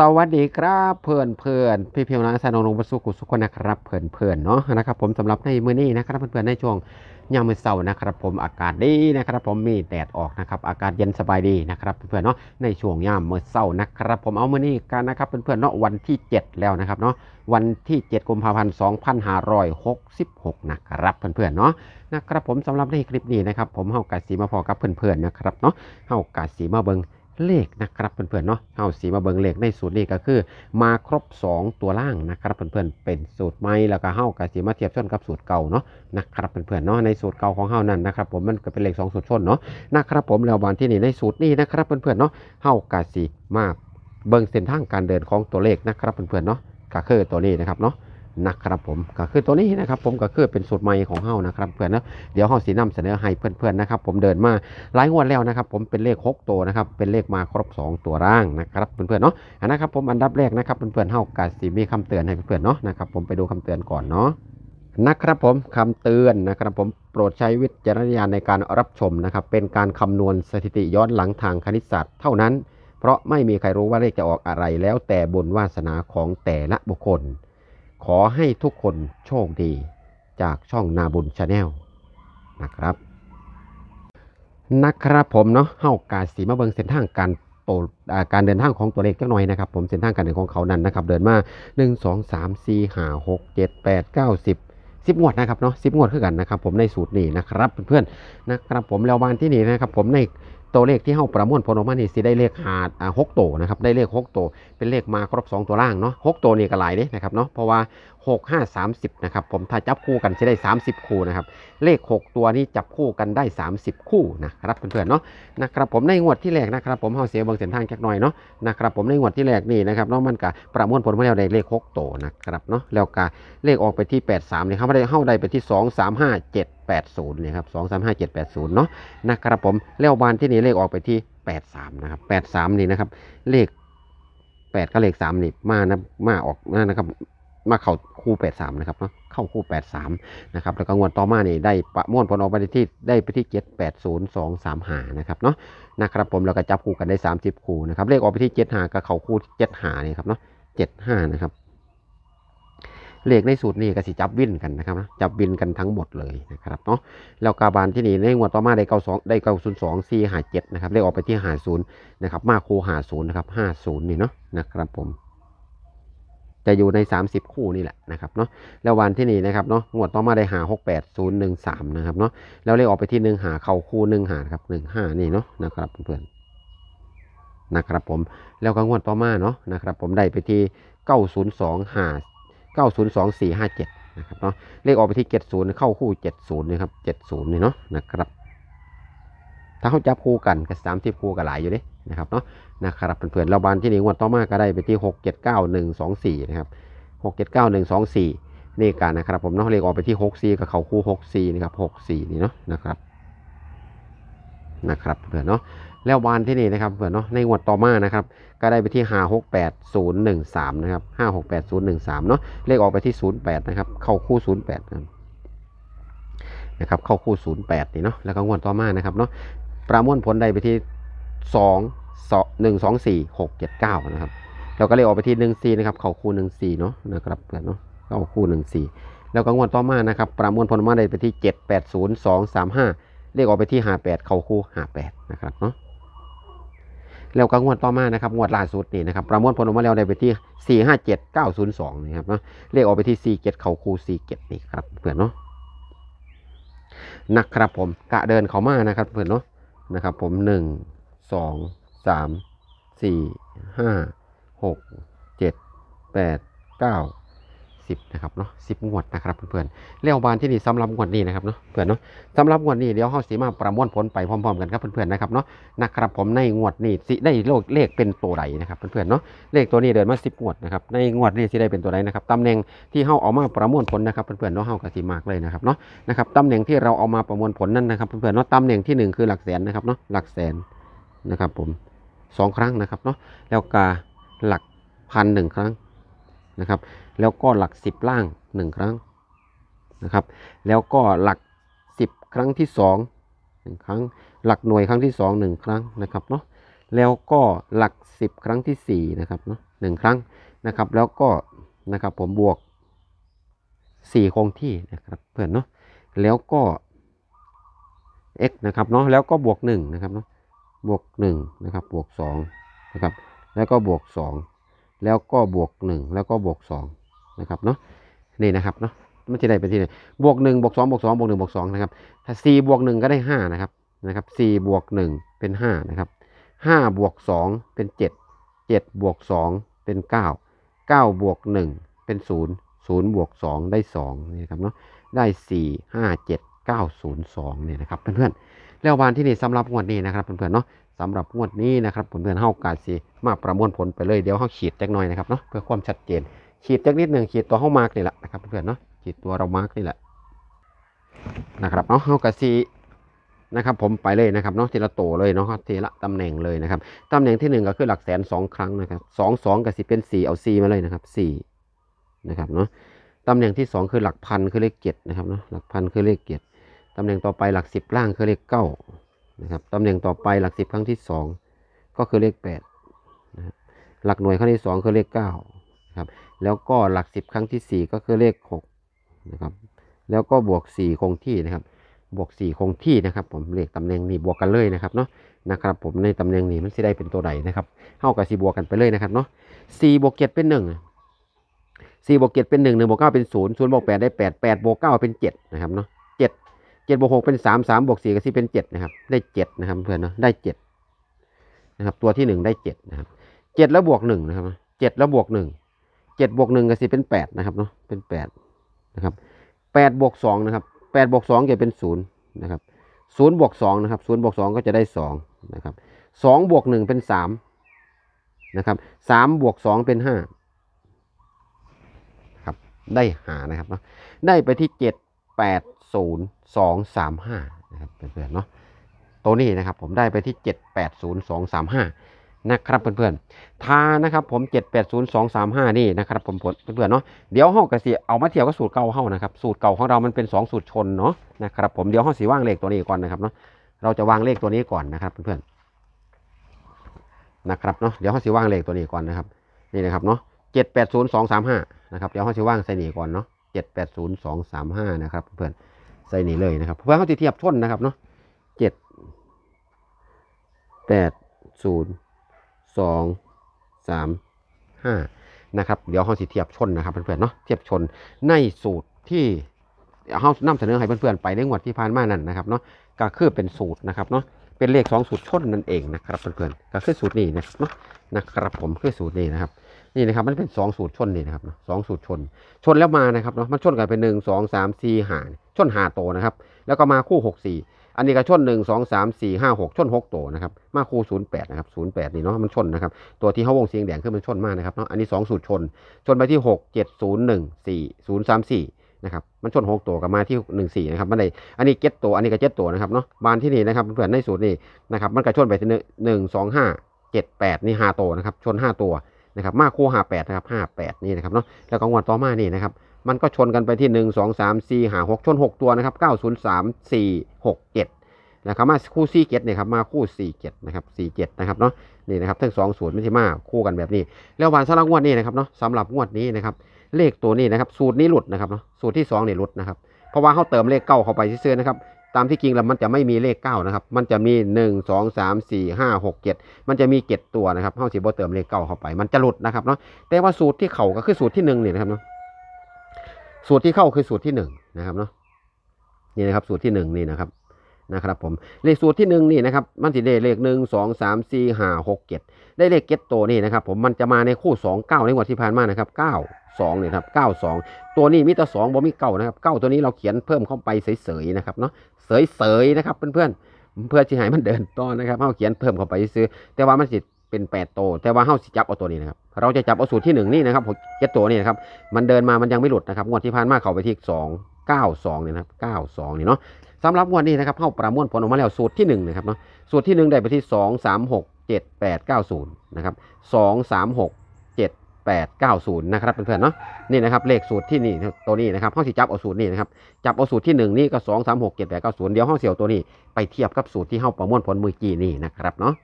สวัสดีครับเพื่อนเพื่อนพี่เพียวนะสนองลงประสุกุสุขคนนะครับเพื่อนเพื่อนเนาะนะครับผมสำหรับในมื้อนี้นะครับเพื่อนเพื่อนในช่วงยามมื้อเช้านะครับ ผมอากาศดีนะครับ ผมมีแดดออกนะครับอากาศเย็นสบายดีนะครับเพื่อนๆเนาะในช่วงยามมื้อเช้านะครับ ผมเอามื้อนี้กันนะครับเพื่อนๆเนาะวันที่ 7 แล้วนะครับเนาะวันที่ 7กุมภาพันธ์2566 นะครับเพื่อนๆเนาะนะครับผมสำหรับในคลิปนี้นะครับ ผมเฮากาสีมาพอกับเพื่อนๆนะครับเนาะเฮากาสีมาเบิง เลขนะครับเพื่อนๆเนาะเอาสีมาเบิงเลขในสูตรนี้ก็คือ มาครบ 2 ตัวล่างนะครับเพื่อนๆเป็นสูตรใหม่แล้วก็เฮากับสีมาเทียบชนกับสูตรเก่าเนาะนะครับเพื่อนๆเนาะในสูตรเก่าของเฮานั่นนะครับผมมันก็เป็นเลข2สูตรชนเนาะนะครับผมแล้ววันที่นี่ในสูตรนี้นะครับเพื่อนๆเนาะเฮากับสีมาเบิงเส้นทางการเดินของตัวเลขนะครับเพื่อนๆเนาะก็คือตัวนี้นะครับเนาะ นะครับผมก็คือตัวนี้นะครับผมก็คือเป็นสูตรใหม่ของเฮานะครับเพื่อนนะเดี๋ยวเฮาสีนำเสนอให้เพื่อนๆนะครับผมเดินมาหลายงวดแล้วนะครับผมเป็นเลข6ตัวนะครับเป็นเลขมาครบ 2 ตัวร่างนะครับเพื่อนๆเนาะอันนะครับผมอันดับแรกนะครับเพื่อนๆเฮากาสีมีคำเตือนให้เพื่อนๆเนาะนะครับผมไปดูคำเตือนก่อนเนาะนะครับผมคำเตือนนะครับผมโปรดใช้วิจารณญาณในการรับชมนะครับเป็นการคำนวณสถิติย้อนหลังทางคณิตศาสตร์เท่านั้น เพราะไม่มีใครรู้ว่าเลขจะออกอะไรแล้วแต่บุญวาสนาของแต่ละบุคคล ขอให้ทุกคนโชคดีจากช่องนาบุญชาแนลนะครับ นะครับผมเนาะเฮากาสีมาเบิงเส้นทางการโตอ่าการเดินทางของตัวเลขจักหน่อยนะครับ ผมเส้นทางการเดินของเขานั้นนะครับ เดินมา 1 2 3 4 5 6 7 8 9 10 10งวดนะครับเนาะ10งวดคือกันนะครับ ผมในสูตรนี้นะครับเพื่อนๆนะครับผมแล้ววันที่นี่นะครับ ผมใน ตัวเลขที่เฮาประมวลผลออกมานี่สิได้เลขหาดอ่า6โตวนะครับได้เลข6โตวเป็นเลขมาครบ 2 ตัวล่างเนาะ6ตัวนี่ก็หลายเด้นะครับเนาะเพราะว่า 6 5 30นะครับผมถ้าจับคู่กันจะได้ 30 คู่นะครับเลข 6 ตัวนี้จับคู่กันได้ 30 คู่นะครับเพื่อนๆเนาะนะครับผมในงวดที่แรกนะครับผมเฮาเสียเบางเส้นทางจักหน่อยเนาะนะครับผมในงวดที่แรกนี่นะครับเนาะมันก็ประมวลผลมาแล้วได้เลข6โตวนะครับเนาะแล้วก็เลขออกไปที่ 83เนี่ยครับได้เฮาได้ไปที่ 2 3 5 7 8 0เนี่ยครับ2 3 5 7 8 0เนาะนะครับผมแล้วบานที่นี่เลขออกไปที่ 83นะครับ83 นี่นะครับ เลข 8กับเลข3นี่มานะมาออกนะครับมาเข้าคู่ 83 นะครับเนาะเข้าคู่ 83 นะครับ แล้วก็งวดต่อมานี่ได้ประมวลผลออกไปที่ได้ไปที่ 780235นะครับเนาะนะครับผมแล้วก็จับคู่กันได้ 30 คู่นะครับเลขออกไปที่75ก็เข้าคู่75นี่ครับเนาะ75นะครับ เลขในสูตรนี้ก็สิจับวินกันนะครับนะจับวินกันทั้งหมดเลยนะครับเนาะแล้วกาบานที่นี่ในงวดต่อมาได้92ได้902 457นย์สองสี่ห้าเจ็ดนะครับเลขออกไปที่50นย์นะครับมาคู่50นะครับ50นี่เนาะนะครับผมจะอยู่ใน 30 คู่นี่แหละนะครับเนาะแล้ววันที่นี่นะครับเนาะงวดต่อมาได้หา 6 8 0 1 3 นะครับเนาะแล้วเลขออกไปที่1หาเข้าคู่1หาครับ1 5 นี่เนาะนะครับเพื่อนๆนะครับผมแล้วก็งวดต่อมาเนาะนะครับผมได้ไปที่ 902 5 7นะครับเนาะเลขออกไปที่ 70 เข้าคู่ 70นะครับ70นี่เนาะนะครับถ้าเขาจับคู่กันกับ30คู่ก็หลายอยู่เด้นะครับเนาะนะครับเพื่อนๆเราบานที่หนี่งวดต่อมาก็ได้ไปที่หกเจ็ดเก้าหนึ่งสองสี่นะครับหกเจ็ดเก้าหนึ่งสองสี่นี่กันนะครับผมเนาะเลขออกไปที่หกสี่กับเขาคู่หกสี่นะครับหกสี่นี่เนาะนะครับนะครับเพื่อนเนาะ แล้วบานที่นี่นะครับเพื่อนเนาะในงวดต่อมานะครับ ก็ได้ไปที่ห้าหกแปดศูนย์หนึ่งสามนะครับห้าหกแปดศูนย์หนึ่งสามเนาะเลขออกไปที่ศูนย์แปดนะครับ เข้าคู่ศูนย์แปดนะครับเข้าคู่ศูนย์แปดนี่เนาะแล้วก็งวดต่อมานะครับเนาะประมวลผลได้ไปที่สองสองหนึ่งสองสี่หกเจ็ดเก้านะครับเราก็เลยออกไปที่หนึ่งสี่นะครับ เข้าคู่หนึ่งสี่เนาะนะครับเพื่อนเนาะเข้าคู่หนึ่งสี่แล้วก็งวดต่อมานะครับ ประมวลผลมาได้ไปที่เจ็ดแปดศูนย์สองสามห้าเลขออกไปที่ห้าแปดเขาคู่ห้าแปดนะครับเนาะ แล้วก็งวดต่อมานะครับงวดล่าสุดนี่นะครับประมวลผลออกมาแล้วได้ไปที่สี่ห้าเจ็ดเก้าศูนย์สองนะครับเนาะเลขออกไปที่สี่เจ็ดเขาคู่สี่เจ็ดนี่ครับเพื่อนเนาะนะครับผมกะเดินเขามานะครับเพื่อนเนาะนะครับผมหนึ่งสองสาม สิบนะครับเนาะสิบงวดนะครับเพื่อนๆเลี้ยวบานที่นี่สำหรับงวดนี้นะครับเนาะเพื่อนเนาะสำหรับงวดนี้เดี๋ยวเฮาสีมาประมวลผลไปพร้อมๆกันครับเพื่อนๆนะครับเนาะนะครับผมในงวดนี้สิได้โลกเลขเป็นตัวใดนะครับเพื่อนๆเนาะเลขตัวนี้เดินมาสิบงวดนะครับในงวดนี้สิได้เป็นตัวใดนะครับตำแหน่งที่เฮาเอามาประมวลผลนะครับเพื่อนๆเนาะเฮาก็สิมากเลยนะครับเนาะนะครับตำแหน่งที่เราเอามาประมวลผลนั่นนะครับเพื่อนๆเนาะตำแหน่งที่หนึ่งคือหลักแสนนะครับเนาะหลักแสนนะครับผมสองครั้งนะครับเนาะแล้วก็หลักพันหนึ่งครั้ง นะครับ แล้วก็หลักสิบล่างหนึ่งครั้งนะครับ แล้วก็หลักสิบครั้งที่สองหนึ่งครั้ง หลักหน่วยครั้งที่สองหนึ่งครั้งนะครับเนาะ แล้วก็หลักสิบครั้งที่สี่นะครับเนาะหนึ่งครั้งนะครับ แล้วก็นะครับผมบวกสี่คงที่นะครับเพื่อนเนาะ แล้วก็ x นะครับเนาะ แล้วก็บวกหนึ่งนะครับเนาะ บวกหนึ่งนะครับ บวกสองนะครับ แล้วก็บวกสอง แล้วก็บวกหนึ่งแล้วก็บวกสองนะครับเนาะนี่นะครับเนาะมันจะได้เป็นที่ไหนบวกหนึ่งบวกสองบวกสองบวกหนึ่งบวกสองนะครับถ้าสี่บวกหนึ่งก็ได้ห้านะครับนะครับสี่บวกหนึ่งเป็นห้านะครับห้าบวกสองเป็นเจ็ดเจ็ดบวกสองเป็นเก้าเก้าบวกหนึ่งเป็นศูนย์ศูนย์บวกสองได้สองนี่ครับเนาะได้สี่ห้าเจ็ดเก้าศูนย์สองเนี่ยนะครับเพื่อนๆแล้ววันที่นี่สำหรับงวดนี้นะครับเพื่อนๆเนาะ สำหรับงวดนี้นะครับเพื่อนเฮากาสีมาประมวลผลไปเลยเดี๋ยวเฮาขีดจักหน่อยนะครับเนาะเพื่อความชัดเจน ขีดจักนิดหนึ่งขีดตัวเฮามาร์กนี่แหละนะครับเพื่อนเนาะขีดตัวเรามาร์กนี่แหละนะครับเนาะเฮากาสีนะครับผมไปเลยนะครับเนาะทีละโตวเลยเนาะทีละตำแหน่งเลยนะครับตำแหน่งที่หนึ่งก็คือหลักแสนสองครั้งนะครับสองสองกับสิเป็นสี่เอาสี่มาเลยนะครับสี่นะครับเนาะตำแหน่งที่สองคือหลักพันคือเลขเจ็ดนะครับเนาะหลักพันคือเลขเจ็ดตำแหน่งต่อไปหลักสิบล่างคือเลขเก้า นะครับตำแหน่งต่อไปหลักสิบครั้งที่สองก็คือเลขแปดนะครับหลักหน่วยครั้งที่สองคือเลขเก้านะครับแล้วก็หลักสิบครั้งที่สี่ก็คือเลขหกนะครับแล้วก็บวกสี่คงที่นะครับ บวกสี่คงที่นะครับ ผมเลขตำแหน่งนี้บวกกันเลยนะครับเนาะนะครับผมในตำแหน่งนี้มันจะได้เป็นตัวใดนะครับเท่ากับสี่บวกกันไปเลยนะครับเนาะสี่บวกเจ็ดเป็นหนึ่งสี่บวกเจ็ดเป็นหนึ่งหนึ่งบวกเก้าเป็นศูนย์ศูนย์บวกแปดได้แปดแปดบวกเก้าเป็นเจ็ดนะครับเนาะเจ็ด จ็ดบวกหกเป็นสามสามบวกสี่ก็สิเป็นเจ็ดนะครับ ได้เจ็ดนะครับเพื่อนเนาะได้เจ็ดนะครับ ตัวที่หนึ่งได้เจ็ดนะครับเจ็ดแล้วบวกหนึ่งนะครับเจ็ดแล้วบวกหนึ่งเจ็ดบวกหนึ่งก็สิเป็นแปดนะครับเนาะเป็นแปดนะครับแปดบวกสองนะครับแปดบวกสองจะเป็นศูนย์นะครับศูนย์บวกสองนะครับศูนย์บวกสองก็จะได้สองนะครับสองบวกหนึ่งเป็นสามนะครับสามบวกสองเป็นห้าครับได้หานะครับเนาะได้ไปที่เจ็ดแปด ศูนย์สองสามห้านะครับเพื่อนๆเนาะตัวนี้นะครับผมได้ไปที่เจ็ดแปดศูนย์สองสามห้านะครับเพื่อนๆทานะครับผมเจ็ดแปดศูนย์สองสามห้านี่นะครับผมเพื่อนๆเนาะเดี๋ยวห้องกระสีเอามาเทียบกับสูตรเก่าห้องนะครับสูตรเก่าของเรามันเป็นสองสูตรชนเนาะนะครับผมเดี๋ยวห้องสีว่างเลขตัวนี้ก่อนนะครับเนาะเราจะวางเลขตัวนี้ก่อนนะครับเพื่อนๆนะครับเนาะเดี๋ยวห้องสีว่างเลขตัวนี้ก่อนนะครับนี่นะครับเนาะเจ็ดแปดศูนย์สองสามห้านะครับเดี๋ยวห้องสีว่างใส่หนีก่อนเนาะเจ็ดแปดศูนย์สองสามห้านะครับเพื่อน ใส่นี่เลยนะครับเพื่อเขาจะเทียบชนนะครับเนาะเจ็ดแปดศูนย์สองสามห้านะครับเดี๋ยวเขาสิเทียบชนนะครับเพื่อนๆเนาะเทียบชนในสูตรที่เขานำเสนอให้เพื่อนๆไปในงวดที่ผ่านมานั่นนะครับเนาะก็คือเป็นสูตรนะครับเนาะเป็นเลขสองสูตรชนนั่นเองนะครับเพื่อนๆก็คือสูตรนี้นะครับเนาะนะครับผมคือสูตรนี้นะครับ นี่นะครับมันเป็นสองสูตรชนนี่นะครับสองสูตรชน ชนแล้วมานะครับเนาะมันชนกันเป็นหนึ่งสองสามสี่หาชนหาโตนะครับ แล้วก็มาคู่หกสี่อันนี้ก็ชนหนึ่งสองสามสี่ห้าหกชนหกโตวนะครับมาคู่ศูนย์แปดนะครับศูนย์แปดนี่เนาะมันชนนะครับตัวที่เขาวงเสียงแดงขึ้นมันชนมากนะครับเนาะอันนี้สองสูตรชน ชนไปที่หกเจ็ดศูนย์หนึ่งสี่ศูนย์สามสี่นะครับมันชนหกตัวกับมาที่หนึ่งสี่นะครับมันได้อันนี้เจ็ดตัวอันนี้ก็เจ็ดตัวนะครับเนาะบานที่นี่นะครับเพื่อนในสูตรนี้นะครับมันก็ชนไปที่หนึ่งสองห้าเจ็ดแปดนี่ห้าตัวนะครับชนห้าตัว นะครับมาคู่ห้าแปดนะครับห้าแปดนี่นะครับเนาะแล้วก็งวดต่อมานี่นะครับมันก็ชนกันไปที่หนึ่งสองสามสี่หาหกชนหกตัวนะครับเก้าศูนย์สามสี่หกเจ็ดนะครับมาคู่สี่เจ็ดเนี่ยครับมาคู่สี่เจ็ดนะครับสี่เจ็ดนะครับเนาะนี่นะครับทั้งสองสูตรไม่ใช่มาคู่กันแบบนี้ แล้ววันสำหรับงวดนี้นะครับเนาะสำหรับงวดนี้นะครับเลขตัวนี้นะครับสูตรนี้หลุดนะครับเนาะสูตรที่สองเนี่ยหลุดนะครับเพราะว่าเขาเติมเลขเก้าเข้าไปซื่อนะครับ ตามที่จริงแล้วมันจะไม่มีเลขเก้านะครับ มันจะมีหนึ่งสองสามสี่ห้าหกเจ็ดมันจะมีเจ็ดตัวนะครับเฮาสิบ่เติมเลขเก้าเข้าไป มันจะหลุดนะครับเนาะ แต่ว่าสูตรที่เข้าก็คือสูตรที่หนึ่งนี่นะครับเนาะ สูตรที่เข้าคือสูตรที่หนึ่งนะครับเนาะ นี่นะครับสูตรที่หนึ่งนี่นะครับนะครับผมเลขสูตรที่หนึ่งนี่นะครับมันสิได้เลขหนึ่งสองสามสี่ห้าหกเจ็ดได้เลขเก็ตตัวนี่นะครับผมมันจะมาในคู่สองเก้าในงวดที่ผ่านมานะครับเก้าสองเนี่ยครับเก้าสองตัวนี้มีแต่สองบ่มีเก้านะครับเก้าตัวนี้เราเขียนเพิ่มเข้าไปเสยๆนะครับเนาะ เสยๆนะครับ เพื่อนๆเพื่อที่ให้มันเดินต่อนะครับเฮาเขียนเพิ่มเข้าไปซื้อ แต่ว่ามันสิเป็นแปดโตวแต่ว่าเฮาสิจับเอาตัวนี้นะครับ เราจะจับเอาสูตรที่หนึ่งนี่นะครับเก็ตตัวนี่นะครับ มันเดินมามันยังไม่หลุดนะครับงวดที่ผ่านมาเข้าไปที่สองเก้าสองเนี่ยนะครับเก้าสองนี่เนาะสำหรับงวดนี้นะครับเข้าประมวลผลออกมาแล้วสูตรที่หนึ่งนะครับเนาะสูตรที่หนึ่งได้ไปที่สองสามหกเจ็ดแปดเก้าศูนย์นะครับสองสามหก เจ็ดแปดเก้าศูนย์นะครับเพื่อนๆเนาะนี่นะครับเลขสูตรที่นี่ตัวนี้นะครับห้องสิจับเอาสูตรนี่นะครับจับเอาสูตรที่หนึ่งนี่ก็สองสามหกเจ็ดแปดเก้าศูนย์เดี๋ยวห้องเสี่ยวตัวนี้ไปเทียบกับสูตรที่เข้าประมวลผลมือกี้นี่นะครับเนาะ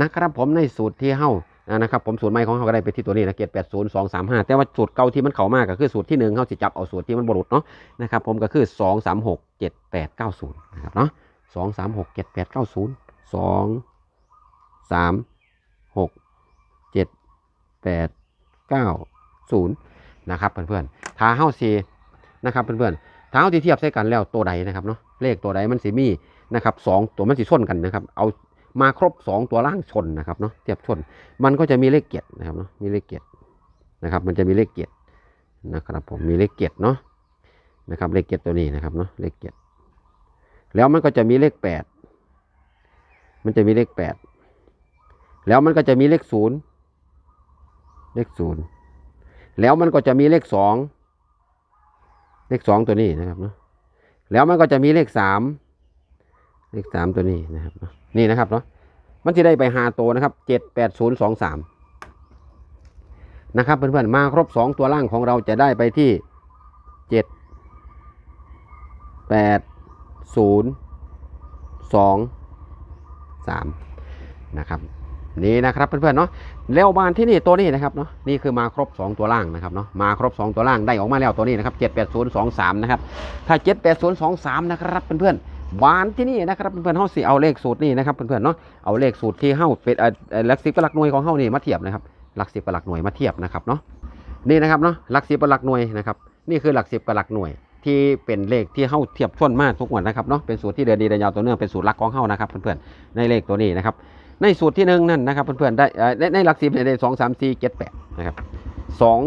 นะครับผมในสูตรที่เฮาอ่านะครับผมสูตรใหม่ของเฮาก็ได้ไปที่ตัวนี้นะเกตแปดศูนย์สองสามห้าแต่ว่าสูตรเก่าที่มันเข้ามากก็คือสูตรที่หนึ่งเฮาสิจับเอาสูตรที่มันบรุษเนาะนะครับผมก็คือสองสามหกเจ็ดแปดเก้าศูนย์นะครับเนาะสองสามหกเจ็ดแปดเก้าศูนย์สองสามหกเจ็ดแปด เก้าศูนย์นะครับเพื่อนๆถ้าเฮาสีนะครับเพื่อนๆถ้าเฮาที่เทียบใส่กันแล้วตัวใดนะครับเนาะเลขตัวใดมันสิมีนะครับสองตัวมันสิชนกันนะครับ เอามาครบ 2 ตัวล่างชนนะครับเนาะเทียบชน มันก็จะมีเลขเกียรตินะครับเนาะมีเลขเกียรตินะครับ มันจะมีเลขเกียรตินะครับผมมีเลขเกียรติเนาะนะครับเลขเกียรติตัวนี้นะครับเนาะเลขเกียรติแล้วมันก็จะมีเลขแปดมันจะมีเลขแปดแล้วมันก็จะมีเลขศูนย์ เลขศูนย์แล้วมันก็จะมีเลขสองเลขสองตัวนี้นะครับเนาะแล้วมันก็จะมีเลขสามเลขสามตัวนี้นะครับนี่นะครับเนาะมันจะได้ไปหาตัวนะครับเจ็ดแปดศูนย์สองสามนะครับเพื่อนๆมาครบสองตัวล่างของเราจะได้ไปที่เจ็ดแปดศูนย์สองสามนะครับ นี่นะครับเพื่อนๆเนาะแล้วบานที่นี่ตัวนี้นะครับเนาะนี่คือมาครบ 2 ตัวล่างนะครับเนาะมาครบ 2 ตัวล่างได้ออกมาแล้วตัวนี้นะครับ78023นะครับถ้า 78023นะครับเพื่อนๆบานที่นี่นะครับเพื่อนๆเฮาสิเอาเลขสูตรนี่นะครับเพื่อนๆเนาะเอาเลขสูตรที่เฮาเป็นเออเออหลักสิบกับหลักหน่วยของเฮานี่มาเทียบนะครับหลักสิบกับหลักหน่วยมาเทียบนะครับเนาะนี่นะครับเนาะหลักสิบกับหลักหน่วยนะครับนี่คือหลักสิบกับหลักหน่วยที่เป็นเลขที่เฮาเทียบชนมากทุกวันนะครับเนาะเป็นสูตรที่เดินดีเดินยาวตัวเนื่องเป็นสูตรหลักของเฮานะครับเพื่อนๆในเลขตัวนี้นะครับ ในสูตรที่หนึ่งนั่นนะครับเพื่อนๆได้ในในหลักสิบเนี่ยได้สองสามสี่เจ็ดแปดนะครับสอง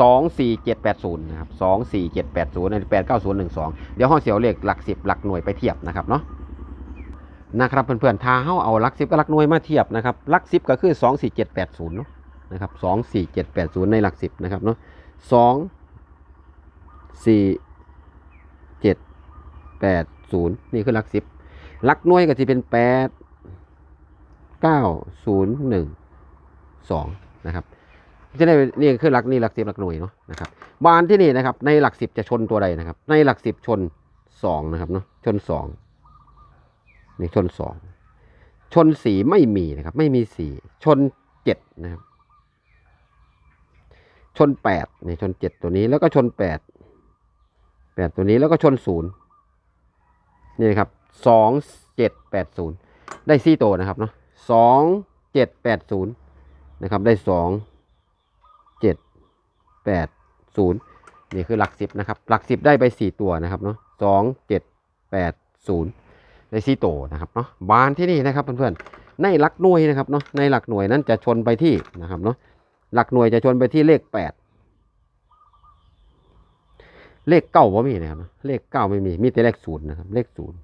สองสี่เจ็ดแปดศูนย์นะครับสองสี่เจ็ดแปดศูนย์แปดเก้าศูนย์หนึ่งสองเดี๋ยวห้องเสียวเลขหลักสิบหลักหน่วยไปเทียบนะครับเนาะนะครับเพื่อนๆถ้าเฮาเอาหลักสิบกับหลักหน่วยมาเทียบนะครับหลักสิบก็คือสองสี่เจ็ดแปดศูนย์นาะนะครับสองสี่เจ็ดแปดศูนย์ในหลักสิบนะครับเนาะสองสี่เจ็ดแปดศูนย์นี่คือหลักสิบหลักหน่วยก็จะเป็นแปดเก้าศูนย์หนึ่งสองนะครับจะได้นี่คือหลักนี่หลักสิบหลักหน่วยเนาะนะครับบานที่นี่นะครับ ในหลักสิบจะชนตัวใดนะครับ ในหลักสิบชนสองนะครับเนาะชนสองนี่ชนสองชนสีไม่มีนะครับ ไม่มีสีชนเจ็ดนะครับ ชนแปดนี่ชนเจ็ดตัวนี้แล้วก็ชนแปดแปดตัวนี้แล้วก็ชนศูนย์นี่นะครับสองเจ็ดแปดศูนย์ได้สี่ตัวนะครับเนาะ สองเจ็ดแปดศูนย์นะครับได้สองเจ็ดแปดศูนย์นี่คือหลักสิบนะครับหลักสิบได้ไปสี่ตัวนะครับเนาะสองเจ็ดแปดศูนย์ในซีโตนะครับเนาะบานที่นี่นะครับเพื่อนๆในหลักหน่วยนะครับเนาะในหลักหน่วยนั้นจะชนไปที่นะครับเนาะหลักหน่วยจะชนไปที่เลขแปดเลขเก้าว่ามีนะครับเลขเก้าไม่มีมีแต่เลขศูนย์นะครับเลขศูนย์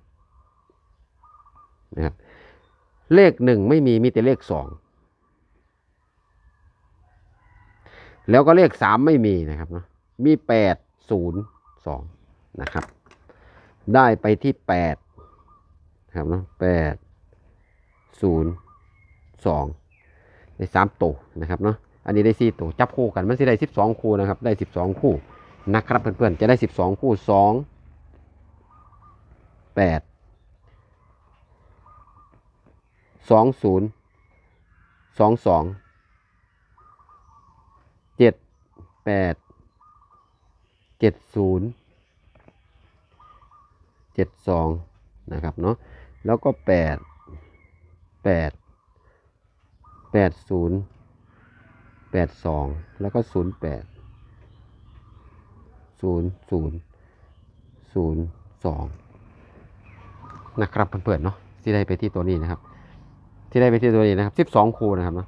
นะครับ เลขหนึ่งไม่มีมีแต่เลขสองแล้วก็เลขสามไม่มีนะครับเนาะมีแปดศูนย์สองนะครับ ได้ไปที่แปดครับเนาะแปดศูนย์สองได้สามตัวนะครับเนาะอันนี้ได้สี่ตัวจับคู่กันมันสิได้สิบสองคู่นะครับ ได้สิบสองคู่นะครับเพื่อนๆจะได้สิบสองคู่สองแปด สองศูนย์สองสองเจ็ดแปดเจ็ดศูนย์เจ็ดสองนะครับเนาะแล้วก็แปดแปดแปดศูนย์แปดสองแล้วก็ศูนย์แปดศูนย์ศูนย์ศูนย์สองนะครับเพื่อนๆเนาะที่ได้ไปที่ตัวนี้นะครับ ที่ได้ไปที่ตัวนี้นะครับสิบสองคูนะครับเนาะ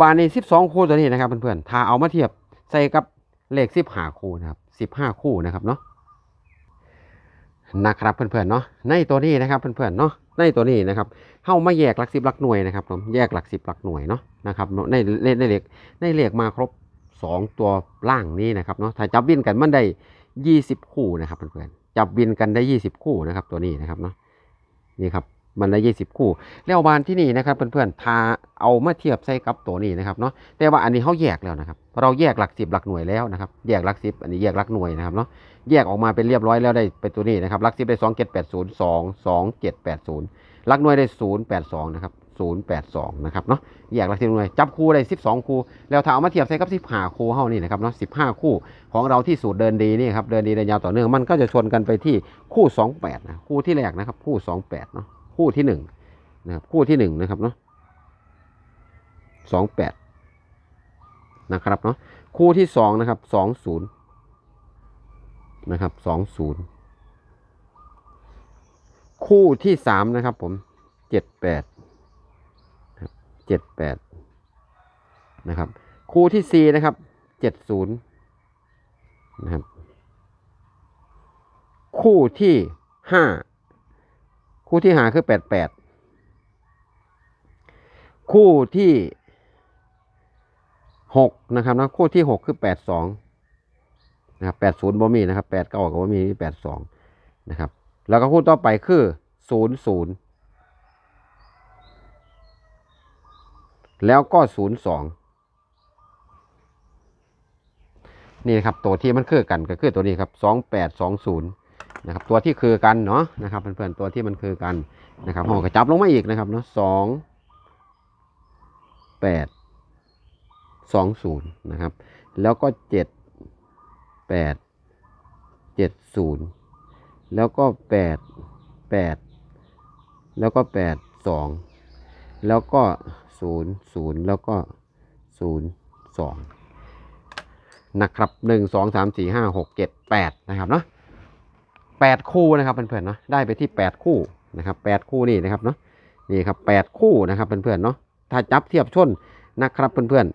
บานนี้สิบสองคูตัวนี้นะครับเพื่อนๆถ้าเอามาเทียบใส่กับเลขสิบห้าคูนะครับสิบห้าคู่นะครับเนาะนะครับเพื่อนๆเนาะในตัวนี้นะครับเพื่อนๆเนาะในตัวนี้นะครับเข้ามาแยกหลักสิบหลักหน่วยนะครับผมแยกหลักสิบหลักหน่วยเนาะนะครับในในในเลขในเลขมาครบสองตัวล่างนี้นะครับเนาะถ้าจับวินกันมันได้ยี่สิบคู่นะครับเพื่อนๆจับวินกันได้ยี่สิบคู่นะครับตัวนี้นะครับเนาะนี่ครับ มันได้ยี่สิบคู่ แล้วบานที่นี่นะครับ เพื่อนๆถ้าเอามาเทียบใส่กับตัวนี้นะครับเนาะแต่ว่าอันนี้เขาแยกแล้วนะครับ เราแยกหลักสิบหลักหน่วยแล้วนะครับ แยกหลักสิบอันนี้แยกหลักหน่วยนะครับเนาะแยกออกมาเป็นเรียบร้อยแล้วได้เป็นตัวนี้นะครับหลักสิบได้สองเจ็ดแปดศูนย์สองสองเจ็ดแปดศูนย์หลักหน่วยได้ศูนย์แปดสองนะครับศูนย์แปดสองนะครับเนาะแยกหลักสิบหน่วยจับคู่ได้สิบสองคู่ แล้วถ้าเอามาเทียบใส่กับสิบห้าคู่เฮานี่นะครับเนาะสิบห้าคู่ของเราที่สูตรเดินดีนี่ครับเดินดีเดินยาวต่อเนื่องมันก็จะชนกันไปที่คู่สองแปดนะคู่ที่แรกนะครับคู่สองแปดเนาะ คู่ที่หนึ่งนะครับคู่ที่หนึ่งนะครับเนาะสองแปดนะครับเนาะคู่ที่สองนะครับสองศูนย์นะครับสองศูนย์คู่ที่สามนะครับผมเจ็ดแปดเจ็ดแปดนะครับ คู่ที่สี่นะครับเจ็ดศูนย์นะครับ คู่ที่ห้า คู่ที่หาคือแปดแปดคู่ที่หกนะครับนะคู่ที่หกคือแปดสองนะครับแปดศูนย์บ่มีนะครับแปดเก้าก็บ่มีแปดสองนะครับ แล้วก็คู่ต่อไปคือศูนย์ศูนย์แล้วก็ศูนย์สองนี่ครับตัวที่มันคือกันก็คือตัวนี้ครับสองแปดสองศูนย์ นะครับตัวที่คือกันเนาะนะครับเพื่อนๆตัวที่มันคือกันนะครับห้องกระจับลงมาอีกนะครับเนาะสองแปดสองศูนย์นะครับ แล้วก็เจ็ดแปดเจ็ดศูนย์แล้วก็แปดแปดแล้วก็แปดสองแล้วก็ศูนย์ศูนย์แล้วก็ศูนย์สองนะครับหนึ่งสองสามสี่ห้าหกเจ็ดแปดนะครับเนาะ แปดคู่นะครับเพื่อนๆเนาะได้ไปที่แปดคู่นะครับแปดคู่นี่นะครับเนาะนี่ครับแปดคู่นะครับเพื่อนๆเนาะถ้าจับเทียบชนนะครับเพื่อน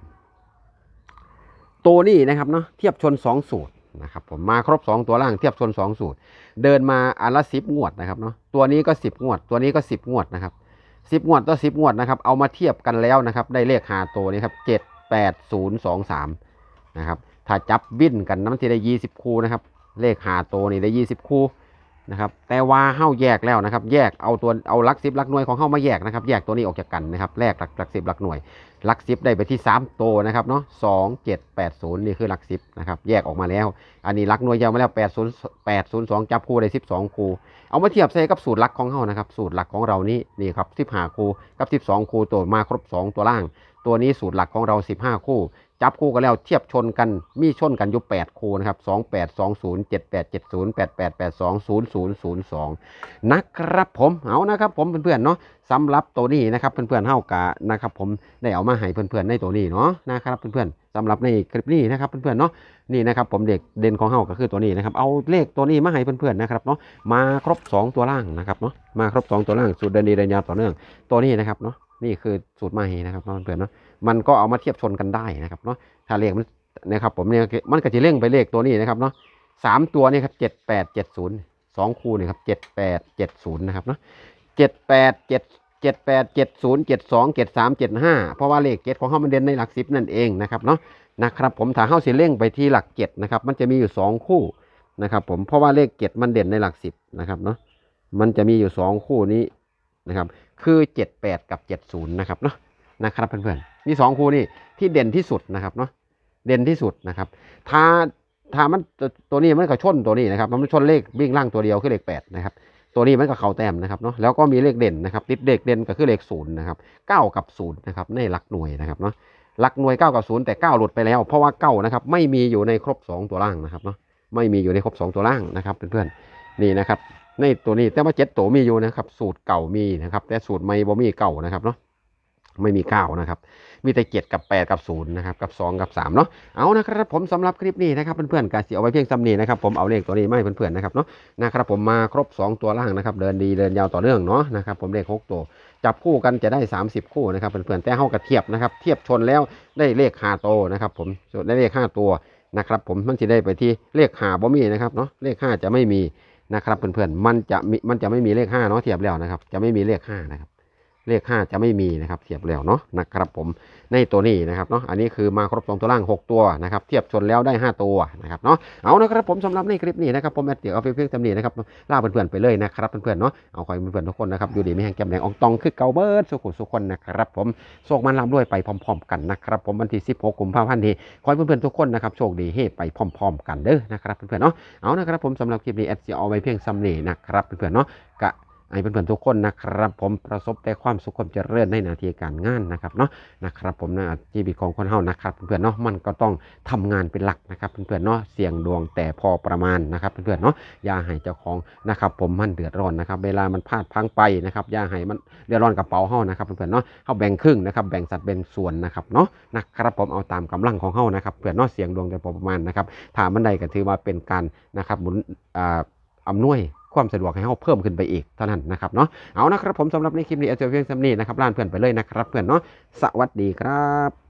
ๆตัวนี้นะครับเนาะเทียบชน 2 สูตรนะครับผมมาครบ 2 ตัวล่างเทียบชน 2 สูตร เดินมาอันละสิบงวดนะครับเนาะตัวนี้ก็ 10 งวด ตัวนี้ก็ 10 งวดนะครับ10งวดต่อ10งวดนะครับเอามาเทียบกันแล้วนะครับได้เลขหาตัวนี้ครับ7 8 0 2 3นะครับถ้าจับบิ้นกันน้ำที่ได้20คู่นะครับเลขหาตัวนี่ได้20คู่ นะครับแต่ว่าเฮ้าแยกแล้วนะครับ แยกเอาตัวเอาลักซิบลักหน่วยของเฮ้ามาแยกนะครับ แยกตัวนี้ออกจากกันนะครับแลกหลักหลักสิบลักหน่วยลักสิบได้ไปที่3โตวนะครับเนาะสองเจ็ดแปดศูนย์นี่คือลักสิบนะครับแยกออกมาแล้ว อันนี้ลักหน่วยยาวมาแล้วแปดศูนย์แปดศูนย์สองจับคู่ได้สิบสองคู่เอามาเทียบใส่กับสูตรลักของเขานะครับสูตรหลักของเรานี่นี่ครับสิบห้าคู่กับสิบสองคู่ตัวมาครบสองตัวล่าง ตัวนี้สูตรหลักของเราสิบห้าคู่ จับคู่กันแล้วเทียบชนกันมีชนกันอยู่แปดคู่นะครับสองแปดสองศูนย์เจ็ดแปดเจ็ดศูนย์แปดแปดแปดสองศูนย์ศูนย์ศูนย์สองนะครับผมเอานะครับผมเพื่อนๆเนาะ สำหรับตัวนี้นะครับเพื่อนๆเฮากะนะครับผมได้เอามาให้เพื่อนๆในตัวนี้เนาะนะครับเพื่อนๆสำหรับในคลิปนี้นะครับเพื่อนๆเนาะนี่นะครับผมเด็กเด่นของเฮาก็คือตัวนี้นะครับเอาเลขตัวนี้มาให้เพื่อนๆนะครับเนาะมาครบ 2 ตัวล่างนะครับเนาะมาครบ 2 ตัวล่างสูตรเดินดีเดินยาวต่อเนื่องตัวนี้นะครับเนาะนี่คือสูตรใหม่นะครับเนาะเพื่อนๆเนาะมันก็เอามาเทียบชนกันได้นะครับเนาะถ้าเลขมันนะครับผมเนี่ยมันก็จะเร่งไปเลขตัวนี้นะครับเนาะสามตัวนี่ครับเจ็ดแปดเจ็ดศูนย์สองคู่นี่ครับเจ็ดแปดเจ็ดศูนย์นะครับเนาะ เจ็ดแปดเจ็ดเจ็ดแปดเจ็ดศูนย์เจ็ดสองเจ็ดสามเจ็ดห้าเพราะว่าเลขเจ็ดของเขามันเด่นในหลักสิบนั่นเองนะครับเนาะนะครับผมถ้าเข้าสิเร่งไปที่หลักเจ็ดนะครับมันจะมีอยู่สองคู่นะครับผมเพราะว่าเลขเจ็ดมันเด่นในหลักสิบนะครับเนาะมันจะมีอยู่สองคู่นี้นะครับคือเจ็ดแปดกับเจ็ดศูนย์นะครับเนาะนะครับเพื่อนๆนี่สองคู่นี้ที่เด่นที่สุดนะครับเนาะเด่นที่สุดนะครับถ้าถ้ามันตัวนี้มันก็ชนตัวนี้นะครับมันชนเลขวิ่งล่างตัวเดียวคือเลขแปดนะครับ ตัวนี้มันก็เข่าแต้มนะครับเนาะแล้วก็มีเลขเด่นนะครับ ติดเลขเด่นก็คือเลขศูนย์นะครับเก้ากับศูนย์นะครับในหลักหน่วยนะครับเนาะหลักหน่วยเก้ากับศูนย์แต่เก้าหลุดไปแล้ว เพราะว่าเก้านะครับไม่มีอยู่ในครบสองตัวล่างนะครับเนาะไม่มีอยู่ในครบสองตัวล่างนะครับเพื่อนๆนี่นะครับในตัวนี้แต่ว่าเจ็ดตัวมีอยู่นะครับ สูตรเก่ามีนะครับแต่สูตรไม่บ่มีเก่านะครับเนาะ ไม่มีเก้านะครับ มีแต่เจ็ดกับแปดกับศูนย์นะครับ กับสองกับสามเนาะเอานะครับผมสำหรับคลิปนี้นะครับเพื่อนๆการเสียเอาไว้เพียงซ้ำนี้นะครับผมเอาเลขตัวนี้มาให้เพื่อนๆนะครับเนาะนะครับผมมาครบ 2 ตัวล่างนะครับ เดินดีเดินยาวต่อเนื่องเนาะนะครับผมเลข 6 ตัวจับคู่กันจะได้ 30 คู่นะครับเพื่อนๆแต่เฮากระเทียบนะครับ เทียบชนแล้วได้เลข5ตัวนะครับ ผมได้เลข 5 ตัวนะครับผมมันจะได้ไปที่เลข5บ่มีนะครับเนาะเลข5จะไม่มีนะครับเพื่อนๆมันจะมีมันจะไม่มีเลข5เนาะเทียบแล้วนะครับ จะไม่มีเลข5นะครับ เลข 5 จะไม่มีนะครับเทียบแล้วเนาะนะครับผมในตัวนี้นะครับเนาะอันนี้คือมาครบสองตัวล่าง 6 ตัวนะครับเทียบชนแล้วได้ 5 ตัวนะครับเนาะเอานะครับผมสำหรับในคลิปนี้นะครับผมแอดเดียวเอาเพียงๆตำหนินะครับล่าเพื่อนๆไปเลยนะครับเพื่อนๆเนาะเอาคอยเพื่อนๆทุกคนนะครับอยู่ดีไม่แห้งแก้มแดงอองตองคือเกาเบิร์ดสุขุสุขคนนะครับผมโชคมันลำด้วยไปพร้อม ๆ กันนะครับผมวันที่ 16กุมภาพันธ์นี้ขอให้เพื่อนๆทุกคนนะครับโชคดีเฮ้ไปพร้อม ๆ กันเด้อนะครับเพื่อนๆเนาะเอานะครับผมสำหรับคลิปนี้แอดจะเอาไว้เพียงซ้ำนี่นะครับเพื่อนๆเนาะกะ ให้เพื่อนๆทุกคนนะครับ ผมประสบแต่ความสุขความเจริญในหน้าที่การงานนะครับเนาะนะครับ ผมนะชีวิตของคนเฮานะครับเพื่อนๆเนาะมันก็ต้องทำงานเป็นหลักนะครับเพื่อนๆเนาะเสี่ยงดวงแต่พอประมาณนะครับเพื่อนๆเนาะอย่าให้เจ้าของนะครับผมมันเดือดร้อนนะครับ เวลามันพลาดพังไปนะครับอย่าให้มันเดือดร้อนกระเป๋าเฮานะครับเพื่อนๆเนาะเฮาแบ่งครึ่งนะครับแบ่งสัดเป็นส่วนนะครับเนาะนะครับผมเอาตามกำลังของเฮานะครับเพื่อนเนาะเสี่ยงดวงแต่พอประมาณนะครับถามมันใดก็ถือว่าเป็นการนะครับหมุนอ่าอำนวย ความสะดวกให้เราเพิ่มขึ้นไปอีกเท่านั้นนะครับเนาะเอานะครับผมสำหรับในคลิปนี้เอาเจะเพียงสำนี้นะครับล่านเพื่อนไปเลยนะครับเพื่อนเนาะสวัสดีครับ